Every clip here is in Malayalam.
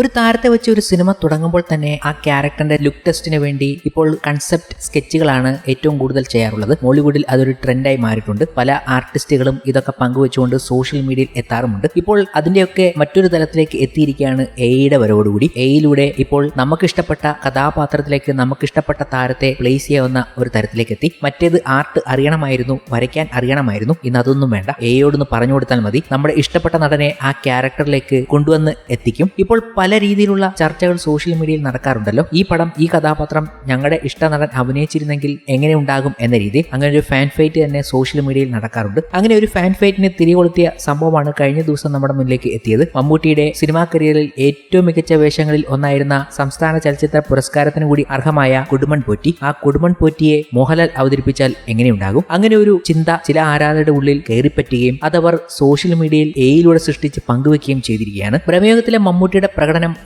ഒരു താരത്തെ വെച്ച് ഒരു സിനിമ തുടങ്ങുമ്പോൾ തന്നെ ആ ക്യാരക്ടറിന്റെ ലുക്ക് ടെസ്റ്റിന് വേണ്ടി ഇപ്പോൾ കൺസെപ്റ്റ് സ്കെച്ചുകളാണ് ഏറ്റവും കൂടുതൽ ചെയ്യാറുള്ളത്. മോളിവുഡിൽ അതൊരു ട്രെൻഡായി മാറിയിട്ടുണ്ട്. പല ആർട്ടിസ്റ്റുകളും ഇതൊക്കെ പങ്കുവെച്ചുകൊണ്ട് സോഷ്യൽ മീഡിയയിൽ എത്താറുമുണ്ട്. ഇപ്പോൾ അതിന്റെയൊക്കെ മറ്റൊരു തലത്തിലേക്ക് എത്തിയിരിക്കുകയാണ് എയുടെ വരവോടുകൂടി. എയിലൂടെ ഇപ്പോൾ നമുക്കിഷ്ടപ്പെട്ട കഥാപാത്രത്തിലേക്ക് നമുക്കിഷ്ടപ്പെട്ട താരത്തെ പ്ലേസ് ചെയ്യാവുന്ന ഒരു തരത്തിലേക്ക് എത്തി മറ്റേത് ആർട്ട് അറിയണമായിരുന്നു വരയ്ക്കാൻ അറിയണമായിരുന്നു. ഇന്ന് അതൊന്നും വേണ്ട. എയോടൊന്ന് പറഞ്ഞു കൊടുത്താൽ മതി. നമ്മുടെ ഇഷ്ടപ്പെട്ട നടനെ ആ ക്യാരക്ടറിലേക്ക് കൊണ്ടുവന്ന് എത്തിക്കും. ഇപ്പോൾ പല രീതിയിലുള്ള ചർച്ചകൾ സോഷ്യൽ മീഡിയയിൽ നടക്കാറുണ്ടല്ലോ. ഈ പടം ഈ കഥാപാത്രം ഞങ്ങളുടെ ഇഷ്ട നടൻ അഭിനയിച്ചിരുന്നെങ്കിൽ എങ്ങനെ ഉണ്ടാകും എന്ന രീതി അങ്ങനെ ഒരു ഫാൻ ഫൈറ്റ് തന്നെ സോഷ്യൽ മീഡിയയിൽ നടക്കാറുണ്ട്. അങ്ങനെ ഒരു ഫാൻ ഫൈറ്റിനെ തിരികൊളുത്തിയ സംഭവമാണ് കഴിഞ്ഞ ദിവസം നമ്മുടെ മുന്നിലേക്ക് എത്തിയത്. മമ്മൂട്ടിയുടെ സിനിമാ കരിയറിൽ ഏറ്റവും മികച്ച വേഷങ്ങളിൽ ഒന്നായിരുന്ന സംസ്ഥാന ചലച്ചിത്ര പുരസ്കാരത്തിന് കൂടി അർഹമായ കുടുമൺ പോറ്റി. ആ കുടുമൺ പോറ്റിയെ മോഹൻലാൽ അവതരിപ്പിച്ചാൽ എങ്ങനെയുണ്ടാകും അങ്ങനെ ഒരു ചിന്ത ചില ആരാധകരുടെ ഉള്ളിൽ കയറിപ്പറ്റുകയും അതവർ സോഷ്യൽ മീഡിയയിൽ എയിലൂടെ സൃഷ്ടിച്ച് പങ്കുവെക്കുകയും ചെയ്തിരിക്കുകയാണ്. പ്രമേയത്തിലെ മമ്മൂട്ടിയുടെ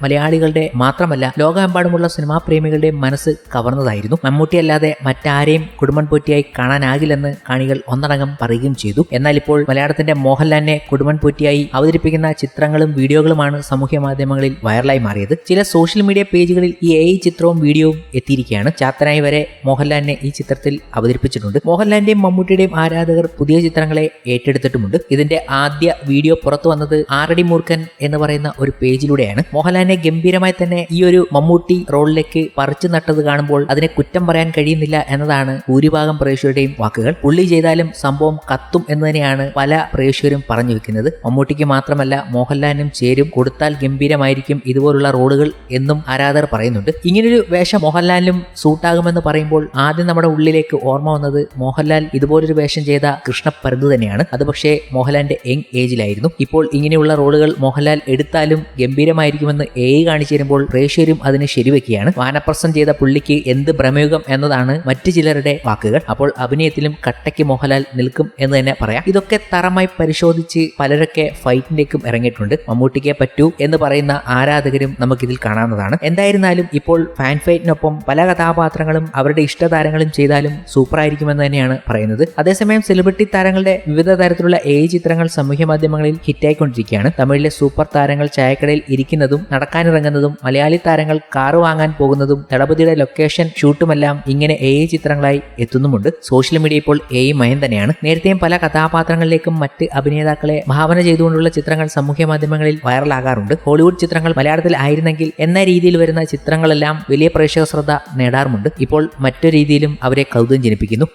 മലയാളികളുടെ മാത്രമല്ല ലോകമെമ്പാടുമുള്ള സിനിമാ പ്രേമികളുടെ മനസ്സ് കവർന്നതായിരുന്നു. മമ്മൂട്ടിയല്ലാതെ മറ്റാരെയും കുടുംബൻ പോറ്റിയായി കാണാനാകില്ലെന്ന് കാണികൾ ഒന്നടങ്കം പറയുകയും ചെയ്തു. എന്നാൽ ഇപ്പോൾ മലയാളത്തിന്റെ മോഹൻലാലിനെ കുടുംബൻ പോറ്റിയായി അവതരിപ്പിക്കുന്ന ചിത്രങ്ങളും വീഡിയോകളുമാണ് സാമൂഹ്യ മാധ്യമങ്ങളിൽ വൈറലായി മാറിയത്. ചില സോഷ്യൽ മീഡിയ പേജുകളിൽ ഈ എ ചിത്രവും വീഡിയോവും എത്തിയിരിക്കുകയാണ്. ചാത്തനായി വരെ മോഹൻലാലിനെ ഈ ചിത്രത്തിൽ അവതരിപ്പിച്ചിട്ടുണ്ട്. മോഹൻലാലിന്റെയും മമ്മൂട്ടിയുടെയും ആരാധകർ പുതിയ ചിത്രങ്ങളെ ഏറ്റെടുത്തിട്ടുമുണ്ട്. ഇതിന്റെ ആദ്യ വീഡിയോ പുറത്തു വന്നത് ആറടി മൂർഖൻ എന്ന് പറയുന്ന ഒരു പേജിലൂടെയാണ്. മോഹൻലാലിനെ ഗംഭീരമായി തന്നെ ഈ ഒരു മമ്മൂട്ടി റോളിലേക്ക് പറിച്ചു നട്ടത് കാണുമ്പോൾ അതിനെ കുറ്റം പറയാൻ കഴിയുന്നില്ല എന്നതാണ് ഭൂരിഭാഗം പ്രേക്ഷകരുടെയും വാക്കുകൾ. പുള്ളി ചെയ്താലും സംഭവം കത്തും എന്ന് തന്നെയാണ് പല പ്രേക്ഷകരും പറഞ്ഞു വെക്കുന്നത്. മമ്മൂട്ടിക്ക് മാത്രമല്ല മോഹൻലാലിനും ചേരും. കൊടുത്താൽ ഗംഭീരമായിരിക്കും ഇതുപോലുള്ള റോളുകൾ എന്നും ആരാധകർ പറയുന്നുണ്ട്. ഇങ്ങനൊരു വേഷം മോഹൻലാലിനും സൂട്ടാകുമെന്ന് പറയുമ്പോൾ ആദ്യം നമ്മുടെ ഉള്ളിലേക്ക് ഓർമ്മ വന്നത് മോഹൻലാൽ ഇതുപോലൊരു വേഷം ചെയ്ത കൃഷ്ണപ്പരുത് തന്നെയാണ്. അത് പക്ഷേ മോഹൻലാലിന്റെ യങ് ഏജിലായിരുന്നു. ഇപ്പോൾ ഇങ്ങനെയുള്ള റോളുകൾ മോഹൻലാൽ എടുത്താലും ഗംഭീരമായിരിക്കുമെന്ന് എ കാണിച്ചു തരുമ്പോൾ പ്രേക്ഷകരും അതിന് ശരിവെക്കുകയാണ്. വാനപ്രസം ചെയ്ത പുള്ളിക്ക് എന്ത് ഭ്രമയുഗം എന്നതാണ് മറ്റു ചിലരുടെ വാക്കുകൾ. അപ്പോൾ അഭിനയത്തിലും കട്ടയ്ക്ക് മോഹൻലാൽ നിൽക്കും എന്ന് തന്നെ പറയാം. ഇതൊക്കെ തറമായി പരിശോധിച്ച് പലരൊക്കെ ഫൈറ്റിലേക്കും ഇറങ്ങിയിട്ടുണ്ട്. മമ്മൂട്ടിക്കേ പറ്റൂ എന്ന് പറയുന്ന ആരാധകരും നമുക്കിതിൽ കാണാവുന്നതാണ്. എന്തായിരുന്നാലും ഇപ്പോൾ ഫാൻ ഫൈറ്റിനൊപ്പം പല കഥാപാത്രങ്ങളും അവരുടെ ഇഷ്ടതാരങ്ങളും ചെയ്താലും സൂപ്പർ ആയിരിക്കുമെന്ന് തന്നെയാണ് പറയുന്നത്. അതേസമയം സെലിബ്രിറ്റി താരങ്ങളുടെ വിവിധ തരത്തിലുള്ള ഏ ചിത്രങ്ങൾ സമൂഹ മാധ്യമങ്ങളിൽ ഹിറ്റായിക്കൊണ്ടിരിക്കുകയാണ്. തമിഴിലെ സൂപ്പർ താരങ്ങൾ ചായക്കടയിൽ ഇരിക്കുന്നതും നടക്കാനിറങ്ങുന്നതും മലയാളി താരങ്ങൾ കാറ് വാങ്ങാൻ പോകുന്നതും ദളപതിയുടെ ലൊക്കേഷൻ ഷൂട്ടുമെല്ലാം ഇങ്ങനെ എ ചിത്രങ്ങളായി എത്തുന്നുമുണ്ട്. സോഷ്യൽ മീഡിയ ഇപ്പോൾ എ മയം തന്നെയാണ്. നേരത്തെയും പല കഥാപാത്രങ്ങളിലേക്കും മറ്റ് അഭിനേതാക്കളെ ഭാവന ചെയ്തുകൊണ്ടുള്ള ചിത്രങ്ങൾ സാമൂഹ്യ മാധ്യമങ്ങളിൽ വൈറലാകാറുണ്ട്. ഹോളിവുഡ് ചിത്രങ്ങൾ മലയാളത്തിൽ ആയിരുന്നെങ്കിൽ എന്ന രീതിയിൽ വരുന്ന ചിത്രങ്ങളെല്ലാം വലിയ പ്രേക്ഷക ശ്രദ്ധ നേടാറുമുണ്ട്. ഇപ്പോൾ മറ്റു രീതിയിലും അവരെ കൗതുകം ജനിപ്പിക്കുന്നു.